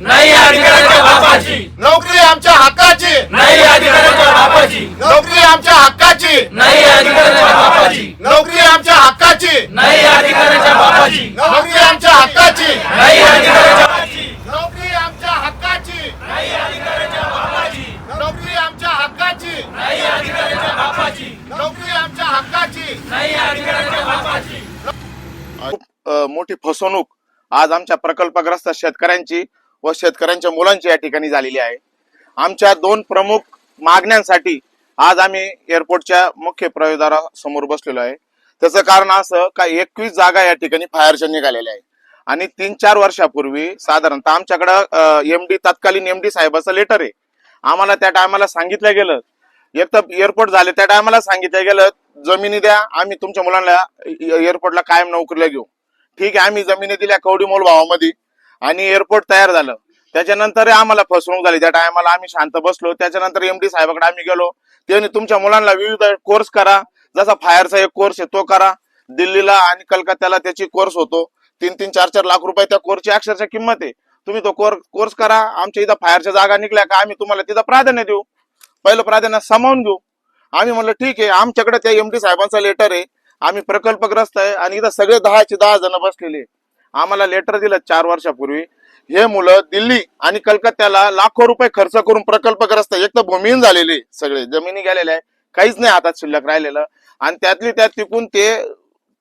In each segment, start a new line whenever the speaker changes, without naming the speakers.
नाही अधिकाराच्या बापाची.
नोकरी आमच्या हक्काची.
नाही अधिकाराच्या बापाची.
नोकरी आमच्या हक्काची.
नाही अधिकाराच्या बापाची.
नोकरी आमच्या हक्काची.
नाही अधिकाराच्या बापाची.
नोकरी आमच्या हक्काची.
नाही अधिकाराच्या बापाची.
नोकरी आमच्या हक्काची.
नाही अधिकाराच्या बापाची.
नोकरी आमच्या हक्काची.
नाही अधिकाराच्या बापाची.
नोकरी आमच्या हक्काची.
नाही अधिकाराच्या बापाची.
मोठी फसवणूक आज आमच्या प्रकल्पग्रस्त शेतकऱ्यांची व शेतकऱ्यांच्या मुलांची या ठिकाणी झालेली आहे. आमच्या दोन प्रमुख मागण्यांसाठी आज आम्ही एअरपोर्टच्या मुख्य प्रवेशद्वारासमोर बसलेलो आहे. त्याचं कारण असं का एकवीस जागा या ठिकाणी फायरच्या निघालेल्या आहे आणि तीन चार वर्षापूर्वी साधारणतः आमच्याकडं एम डी तत्कालीन एम डी साहेबाचं लेटर आहे. आम्हाला त्या टायमाला सांगितलं गेलं. एक तर एअरपोर्ट झाले त्या टायमाला सांगितलं गेलं जमिनी द्या आम्ही तुमच्या मुलांना एअरपोर्टला कायम नोकरीला घेऊ. ठीक आहे आम्ही जमिनी दिल्या कवडी मोल भावामध्ये. आणि एअरपोर्ट तयार झालं. त्याच्यानंतर आम्हाला फसवणूक झाली. त्या टायमाला आम्ही शांत बसलो. त्याच्यानंतर एमडी साहेबाकडे आम्ही गेलो. त्यांनी तुमच्या मुलांना विविध कोर्स करा. जसा फायरचा एक कोर्स आहे तो करा. दिल्लीला आणि कलकत्त्याला त्याची कोर्स होतो. तीन तीन चार चार लाख रुपये त्या कोर्सची अक्षरशः किंमत आहे. तुम्ही तो कोर कोर्स करा. आमच्या इथं फायरच्या जागा निघल्या का आम्ही तुम्हाला तिथं प्राधान्य देऊ. पहिलं प्राधान्य सामावून घेऊ. आम्ही म्हणलं ठीक आहे. आमच्याकडे त्या एमडी साहेबांचा लेटर आहे. आम्ही प्रकल्पग्रस्त आहे आणि इथं सगळे दहाचे दहा जण बसलेले आहे. आम्हाला लेटर दिलं चार वर्षापूर्वी. हे मुलं दिल्ली आणि कलकत्त्याला लाखो रुपये खर्च करून प्रकल्पग्रस्त एक तर भूमिहीन झालेले सगळे जमिनी गेलेले आहे काहीच नाही हातात शिल्लक राहिलेलं. आणि त्यातली त्यात तिकून ते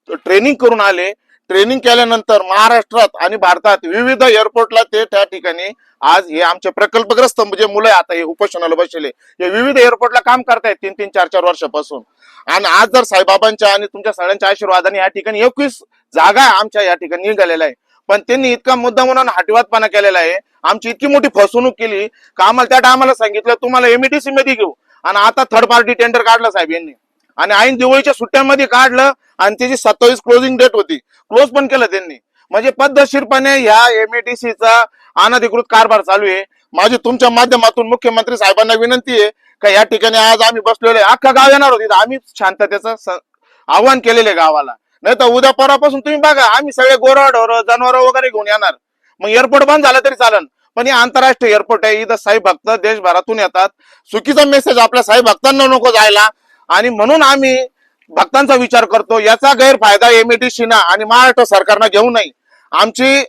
ट्रेनिंग करून आले. ट्रेनिंग केल्यानंतर महाराष्ट्रात आणि भारतात विविध एअरपोर्टला ते त्या ठिकाणी आज हे आमचे प्रकल्पग्रस्त जे मुलं आता हे उपोषणाला बसले हे विविध एअरपोर्टला काम करतायत तीन तीन चार चार वर्षापासून. आणि आज जर साईबाबांच्या आणि तुमच्या सगळ्यांच्या आशीर्वादाने या ठिकाणी एकवीस जागा आमच्या या ठिकाणी निघालेल्या आहे. पण त्यांनी इतका मुद्दा म्हणून हटवातपणा केलेला आहे. आमची इतकी मोठी फसवणूक केली का आम्हाला त्या टायमाला सांगितलं तुम्हाला एमईटीसी मध्ये घेऊ. आणि आता थर्ड पार्टी टेंडर काढलं साहेब यांनी. आणि ऐन दिवाळीच्या सुट्ट्यांमध्ये काढलं आणि त्याची सत्तावीस क्लोजिंग डेट होती. क्लोज पण केलं त्यांनी. म्हणजे पद्धतशीरपणे ह्या एमएटीसीचा अनधिकृत कारभार चालू आहे. माझी तुमच्या माध्यमातून मुख्यमंत्री साहेबांना विनंती आहे का या ठिकाणी आज आम्ही बसलेलो आहे. अख्खा गाव येणार होती. आम्ही शांततेचं आव्हान केलेलं आहे गावाला. नाही तर उद्या परापासून तुम्ही बघा आम्ही सगळे गोरड जनावर वगैरे घेऊन येणार. मग एअरपोर्ट बंद झालं तरी चालन. पण हे आंतरराष्ट्रीय एअरपोर्ट आहे इथं साई भक्त देशभरातून येतात. चुकीचा मेसेज आपल्या साई भक्तांना नको जायला. आणि म्हणून आम्ही भक्तांचा विचार करतो याचा गैरफायदा एमएटीसीना आणि महाराष्ट्र सरकारनं घेऊ नये. आमची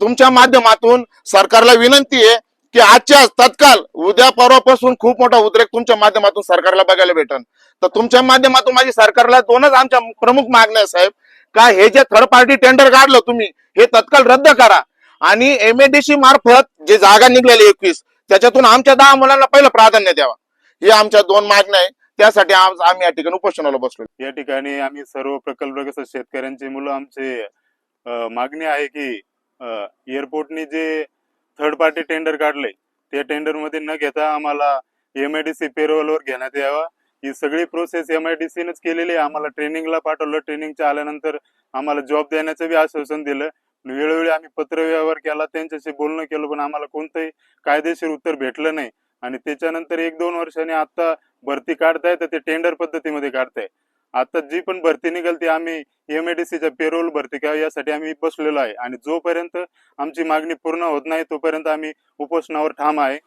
तुमच्या माध्यमातून सरकारला विनंती आहे की आजच्या आज तत्काल उद्या परवापासून खूप मोठा उद्रेक तुमच्या माध्यमातून सरकारला बघायला भेटन. तर तुमच्या माध्यमातून माझी सरकारला दोनच आमच्या प्रमुख मागण्या आहे, साहेब. का हे जे थर्ड पार्टी टेंडर काढलं तुम्ही हे तत्काल रद्द करा. आणि एम मार्फत जे जागा निघलेली एकवीस त्याच्यातून आमच्या दहा मुलांना पहिलं प्राधान्य द्यावा. हे आमच्या दोन मागण्या आहे त्यासाठी आज आम्ही या ठिकाणी उपोषणाला बसलो
या ठिकाणी आम्ही सर्व प्रकल्पग्रस्त शेतकऱ्यांची मुलं आमचे मागणी आहे की एअरपोर्टने जे थर्ड पार्टी टेंडर काढले त्या टेंडरमध्ये न घेता आम्हाला एम आय डी सी पेरोलवर घेण्यात यावा. ही सगळी प्रोसेस एम आय डी सीनच केलेली आहे. आम्हाला ट्रेनिंगला पाठवलं. ट्रेनिंगच्या आल्यानंतर आम्हाला जॉब देण्याचं बी आश्वासन दिलं. वेळोवेळी आम्ही पत्रव्यवहार केला. त्यांच्याशी बोलणं केलं पण आम्हाला कोणतंही कायदेशीर उत्तर भेटलं नाही. आणि त्याच्यानंतर एक दोन वर्षांनी आता भरती काढताय तर ते टेंडर पद्धतीमध्ये काढताय आता जी पण भरती निघेल ती आम्ही एमएडीसीच्या पेरोल भरती करावी यासाठी आम्ही बसलेलो आहे. आणि जोपर्यंत आमची मागणी पूर्ण होत नाही तोपर्यंत आम्ही उपोषणावर ठाम आहे.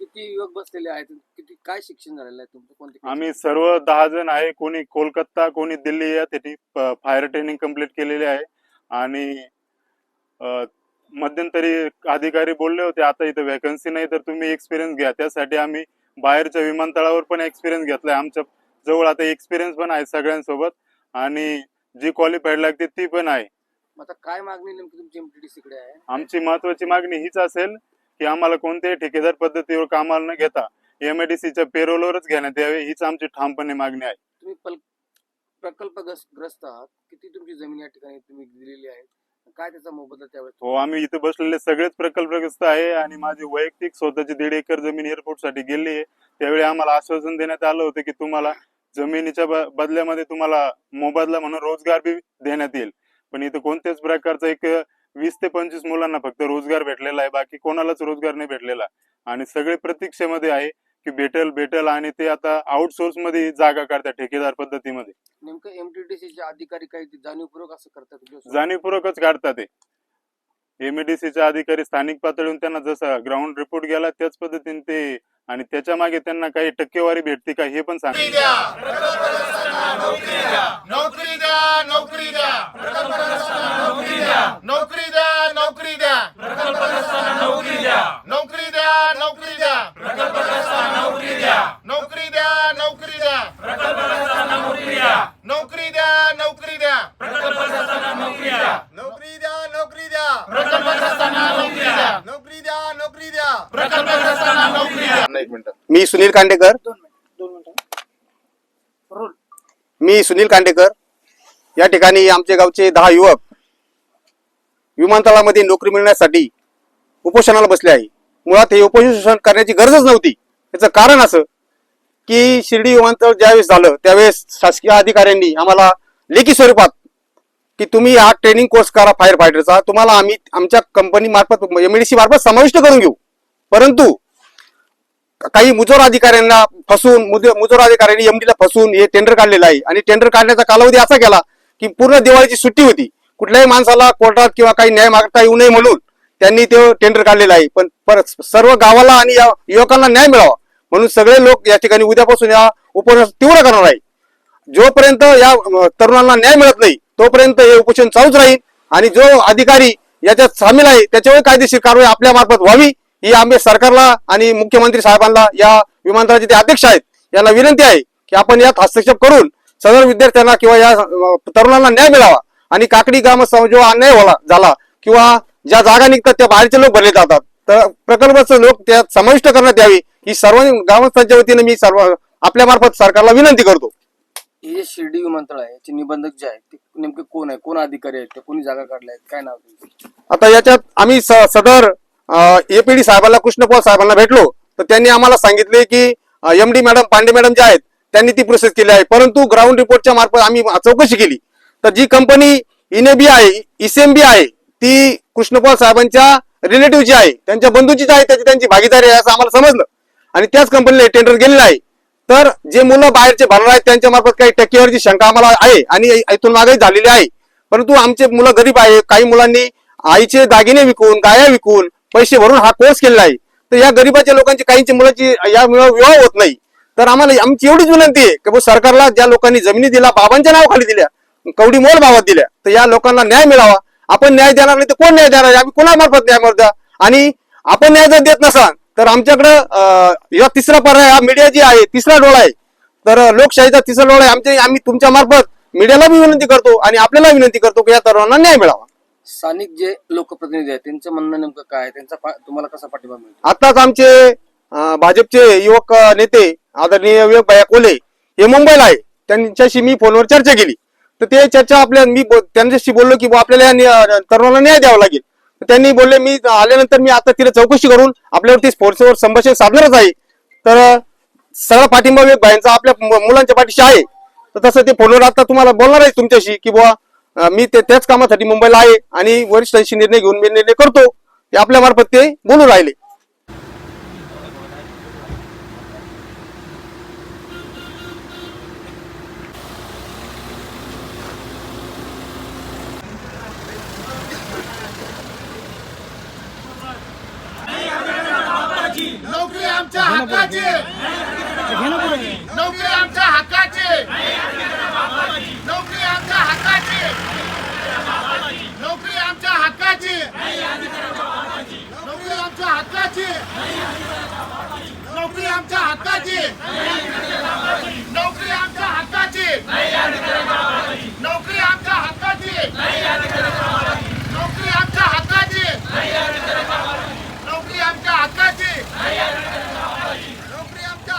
किती युवक बसलेले आहेत? किती काय शिक्षण झालेलं आहे तुमचं? कोणते
आम्ही सर्व दहा जण आहे. कोणी कोलकाता कोणी दिल्ली या ठिकाणी फायर ट्रेनिंग कंप्लीट केलेली आहे. आणि अ, मध्यंतरी अधिकारी बोलले होते आता इथं वॅकन्सी नाही तर तुम्ही एक्सपिरियन्स घ्या. त्यासाठी आम्ही बाहेरच्या विमानतळावर पण एक्सपिरियन्स घेतलाय. आमच्या जवळ आता एक्सपिरियन्स पण आहे सगळ्यांसोबत. आणि जी क्वालिफाईड लागते ती पण आहे.
आता काय मागणी नेमकी तुमची एमटीडीसी कडे आहे?
आमची महत्वाची मागणी हीच असेल की आम्हाला कोणत्याही ठेकेदार पद्धतीवर कामाला न घेता एमआयडीसीच्या पेरोलवरच घेण्यात यावे हीच आमची ठामपणे मागणी आहे.
तुम्ही पल प्रकल्पग्रस्त आहात. किती तुमची जमीन या ठिकाणी तुम्ही दिलेली आहे? काय त्याचा मोबदला त्यावेळेस?
हो आम्ही इथे बसलेले सगळेच प्रकल्पग्रस्त आहे आणि माझी वैयक्तिक स्वतःची दीड एकर जमीन एअरपोर्टसाठी गेली आहे. त्यावेळी आम्हाला आश्वासन देण्यात आलं होतं की तुम्हाला जमिनीच्या बदल्यामध्ये तुम्हाला मोबदला म्हणून रोजगार बी देण्यात येईल. पण इथं कोणत्याच प्रकारचा एक वीस ते पंचवीस मुलांना फक्त रोजगार भेटलेला आहे. बाकी कोणालाच रोजगार नाही भेटलेला. आणि सगळे प्रतीक्षेमध्ये आहे की भेटेल भेटेल आणि ते आता आउटसोर्समध्ये जागा काढतात ठेकेदार पद्धतीमध्ये.
नेमकं एमटीडीसी चे अधिकारी काही जाणीवपूर्वक असं करतात?
जाणीवपूर्वकच काढतात ते. एमएडीसीचे अधिकारी स्थानिक पातळीवरून त्यांना जसा ग्राउंड रिपोर्ट गेला त्याच पद्धतीने ते आणि त्याच्यामागे त्यांना काही टक्केवारी भेटते का हे पण सांग.
नोकरी द्या नोकरी द्या नोकरी द्या
नोकरी द्या
नोकरी द्या नोकरी द्या
प्रकल्पग्रस्तांना नोकरी द्या
नोकरी द्या नोकरी द्या
प्रकल्पग्रस्तांना नोकरी द्या
नोकरी द्या नोकरी द्या
प्रकल्पग्रस्तांना नोकरी द्या
नोकरी द्या नोकरी द्या
प्रकल्पग्रस्तांना नोकरी द्या
नोकरी द्या नोकरी द्या
प्रकल्पग्रस्तांना नोकरी द्या
नोकरी द्या नोकरी द्या
प्रकल्पग्रस्तांना नोकरी द्या
एक मिनिट.
मी सुनील कांडेकर. मी सुनील कांडेकर. या ठिकाणी आमच्या गावचे दहा युवक विमानतळामध्ये नोकरी मिळण्यासाठी उपोषणाला बसले आहे. मुळात हे उपोषण करण्याची गरजच नव्हती. याचं कारण असं की शिर्डी विमानतळ ज्यावेळेस झालं त्यावेळेस शासकीय अधिकाऱ्यांनी आम्हाला लेखी स्वरूपात की तुम्ही हा ट्रेनिंग कोर्स करा फायर फायटरचा तुम्हाला आम्ही आमच्या कंपनी मार्फत एमएडीसी मार्फत समाविष्ट करून घेऊ. परंतु काही मुजोर अधिकाऱ्यांना फसून मुज- मुजोर अधिकाऱ्यांनी एमडीला फसून हे टेंडर काढलेलं आहे. आणि टेंडर काढण्याचा कालावधी असा केला की पूर्ण दिवाळीची सुट्टी होती. कुठल्याही माणसाला कोर्टात किंवा काही न्याय मागता येऊ नये म्हणून त्यांनी ते टेंडर काढलेलं आहे. पण परत सर्व गावाला आणि या युवकांना न्याय मिळावा म्हणून सगळे लोक या ठिकाणी उद्यापासून या उपोषण तीव्र करणार आहे जोपर्यंत या तरुणांना न्याय मिळत नाही तोपर्यंत हे उपोषण चालूच राहील. आणि जो अधिकारी याच्यात सामील आहे त्याच्यावर कायदेशीर कारवाई आपल्या मार्फत व्हावी. ही आम्ही सरकारला आणि मुख्यमंत्री साहेबांना या विमानतळाचे ते अध्यक्ष आहेत यांना विनंती आहे की आपण यात हस्तक्षेप करून सदर विद्यार्थ्यांना किंवा या तरुणांना न्याय मिळावा आणि काकडी ग्राम जो अन्याय होला झाला किंवा ज्या जागा निघतात त्या बाहेरचे लोक भरले जातात तर प्रकल्पाचे लोक त्यात समाविष्ट करण्यात यावे ही सर्व ग्रामस्थांच्या वतीने मी सर्व आपल्या मार्फत सरकारला विनंती करतो.
हे जे शिर्डी विमानतळ आहे याचे निबंधक जे आहेत ते नेमके कोण आहे? कोण अधिकारी आहेत? ते कोणी जागा काढल्या आहेत काय नाव त्यांचं?
आता याच्यात आम्ही स- सदर एपीडी साहेबांना कृष्णपवार साहेबांना भेटलो तर त्यांनी आम्हाला सांगितले की M D madam Pandey madam जे आहेत त्यांनी ती प्रोसेस केली आहे. परंतु ग्राउंड रिपोर्टच्या मार्फत आम्ही चौकशी केली. तर जी कंपनी इनेबी आहे इसेमबी आहे ती कृष्णपवार साहेबांच्या रिलेटिव्ह जी आहे त्यांच्या बंधूचीच आहे त्याची त्यांची भागीदारी आहे असं आम्हाला समजलं. आणि त्याच कंपनीला टेंडर गेलेलं आहे. तर जे मुलं बाहेरचे भरणार आहेत त्यांच्या मार्फत काही टक्केवारीची शंका आम्हाला आहे आणि इथून मागे झालेली आहे. परंतु आमचे मुलं गरीब आहे काही मुलांनी आईचे दागिने विकून गाया विकून पैसे भरून हा कोर्स केलेला आहे. तर या गरीबाच्या लोकांची काहींची मुलांची या विवाह होत नाही. तर आम्हाला आमची एवढीच विनंती आहे की सरकारला ज्या लोकांनी जमिनी दिला बाबांच्या नावाखाली दिल्या कवडी मोल भावात दिल्या तर या लोकांना न्याय मिळावा. आपण न्याय देणार नाही तर कोण न्याय देणार आम्ही कोणामार्फत न्याय मिळता आणि आपण न्याय जर देत नसाल तर आमच्याकडं या तिसरा पर्याय हा मीडिया जी आहे तिसरा डोळा आहे. तर लोकशाहीचा तिसरा डोळा आहे. आमच्या आम्ही तुमच्या मार्फत मीडियाला विनंती करतो आणि आपल्याला विनंती करतो की या तरुणांना न्याय मिळावा.
स्थानिक जे लोकप्रतिनिधी आहेत त्यांचं म्हणणं नेमकं काय आहे? त्यांचा पा- तुम्हाला कसा पाठिंबा मिळतो?
आताच आमचे अं, भाजपचे युवक अं, नेते आदरणीय विवेक भैया कोले हे मुंबईला आहे. त्यांच्याशी मी फोनवर चर्चा केली. तर ते चर्चा आपल्या मी बो- त्यांच्याशी बोललो की बुवा आपल्याला या न्या- तरुणाला न्याय द्यावा लागेल. तर त्यांनी बोलले मी आल्यानंतर मी आता तिला चौकशी करून आपल्यावरती स्पोर्ट्सवर संभाषण साधणारच आहे. तर अं, सगळा पाठिंबा विवेक भाईंचा आपल्या मु- मुलांच्या पाठीशी आहे. तर तसं ते फोनवर आता तुम्हाला बोलणार आहे तुमच्याशी की बुवा मी ते त्याच कामासाठी मुंबईला आहे आणि वरिष्ठांशी निर्णय घेऊन मी निर्णय करतो. हे आपल्या मार्फत ते बोलून राहिले.
नोकरी आमच्या हक्काची. नोकरी आमच्या हक्काची नोकरी आमच्या हक्काची नोकरी आमच्या हक्काची नोकरी आमच्या हक्काची. नोकरी आमच्या हक्काची.